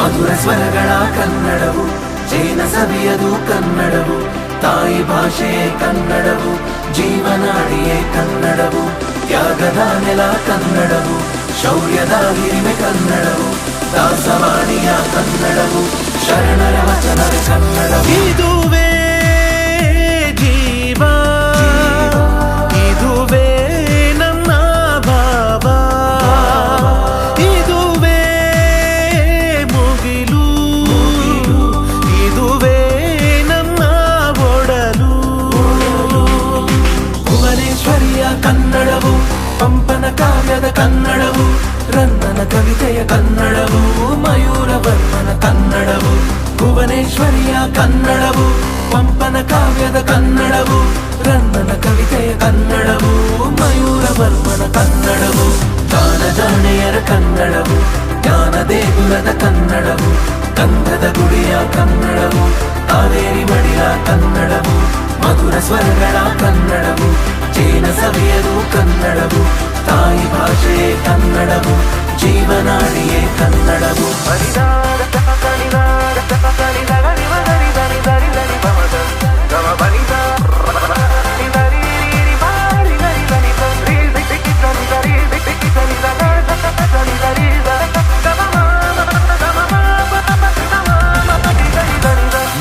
ಮಧುರ ಸ್ವರಗಳ ಕನ್ನಡವು, ಜೈನ ಸವಿಯದು ಕನ್ನಡವು, ತಾಯಿ ಭಾಷೆಯೇ ಕನ್ನಡವು, ಜೀವನಾಡಿಯೇ ಕನ್ನಡವು, ತ್ಯಾಗದ ನೆಲ ಕನ್ನಡವು, ಶೌರ್ಯದ ಹಿರಿಮೆ ಕನ್ನಡವು, ದಾಸವಾಣಿಯ ಕನ್ನಡವು, ಶರಣರ ವಚನದ ಕನ್ನಡವು. ಕನ್ನಡವು, ಪಂಪನ ಕಾವ್ಯದ ಕನ್ನಡವು ರನ್ನನ ಕವಿತೆಯ ಕನ್ನಡವು, ಮಯೂರ ವರ್ಮನ ಕನ್ನಡವು ಜಾಣೆಯರ ಕನ್ನಡವು, ಜ್ಞಾನ ದೇಗುಲದ ಕನ್ನಡವು ಕಂದದ ಗುಡಿಯ ಕನ್ನಡವು ಕಾವೇರಿ ಮಡಿಯ ಕನ್ನಡವು, ಮಧುರ ಸ್ವರಗಳ ಕನ್ನಡವು.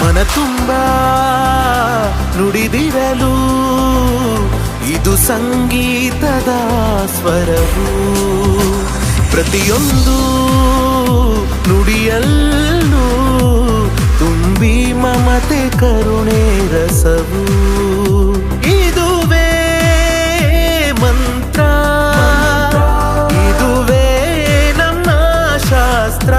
ಮನ ತುಂಬ ನುಡಿದಿರಲು, ಇದು ಸಂಗೀತದ ಸ್ವರವು. ಪ್ರತಿಯೊಂದು ನುಡಿಯಲ್ಲೂ ತುಂಬಿ ಮಮತೆ, ಕರುಣೆ, ರಸವು. ಇದುವೇ ಮಂತ್ರ, ಇದುವೇ ನಮ್ಮ ಶಾಸ್ತ್ರ.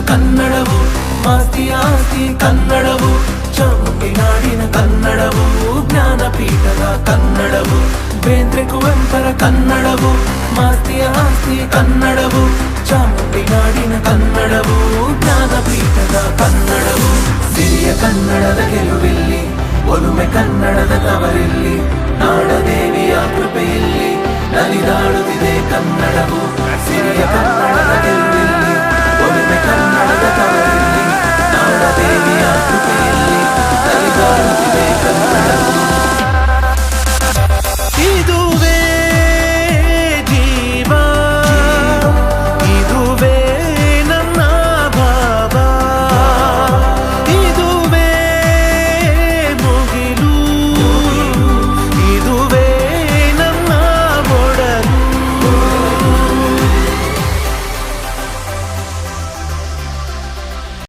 ಕನ್ನಡವು, ಮಾಸ್ತಿ ಆಸ್ತಿ ಕನ್ನಡವು ಚಾಮುಂಡಿ ನಾಡಿನ ಕನ್ನಡವು, ಜ್ಞಾನಪೀಠದ ಕನ್ನಡವು ಬೇಂದ್ರೆ ಕುವೆಂಪರ ಕನ್ನಡವು, ಮಾಸ್ತಿ ಆಸ್ತಿ ಕನ್ನಡವು ಚಾಮುಂಡಿ ನಾಡಿನ ಕನ್ನಡವು, ಜ್ಞಾನಪೀಠದ ಕನ್ನಡವು. ಸಿರಿಯ ಕನ್ನಡದ ಗೆಲುವಿಲ್ಲಿ, ಒಲುಮೆ ಕನ್ನಡದ ತವರಿಲ್ಲಿ, ನಾಡದೇವಿಯ ಕೃಪೆಯಲ್ಲಿ.